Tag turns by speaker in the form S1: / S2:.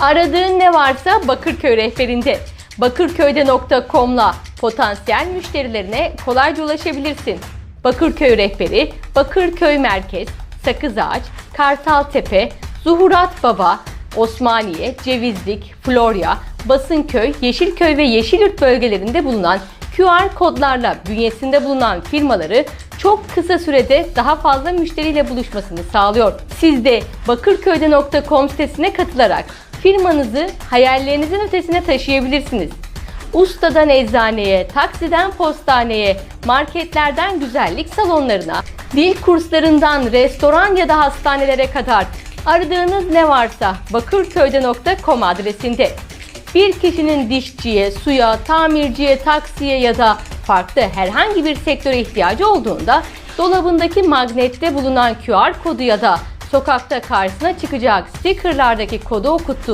S1: Aradığın ne varsa Bakırköy rehberinde. Bakırköy'de.com'la potansiyel müşterilerine kolayca ulaşabilirsin. Bakırköy rehberi, Bakırköy Merkez, Sakızağaç, Kartaltepe, Zuhurat Baba, Osmaniye, Cevizlik, Florya, Basınköy, Yeşilköy ve Yeşilyurt bölgelerinde bulunan QR kodlarla bünyesinde bulunan firmaları çok kısa sürede daha fazla müşteriyle buluşmasını sağlıyor. Siz de bakırköyde.com sitesine katılarak firmanızı hayallerinizin ötesine taşıyabilirsiniz. Ustadan eczaneye, taksiden postaneye, marketlerden güzellik salonlarına, dil kurslarından restoran ya da hastanelere kadar aradığınız ne varsa bakırköyde.com adresinde. Bir kişinin dişçiye, suya, tamirciye, taksiye ya da farklı herhangi bir sektöre ihtiyacı olduğunda dolabındaki magnette bulunan QR kodu ya da sokakta karşısına çıkacak. Stickerlardaki kodu okuttuğunda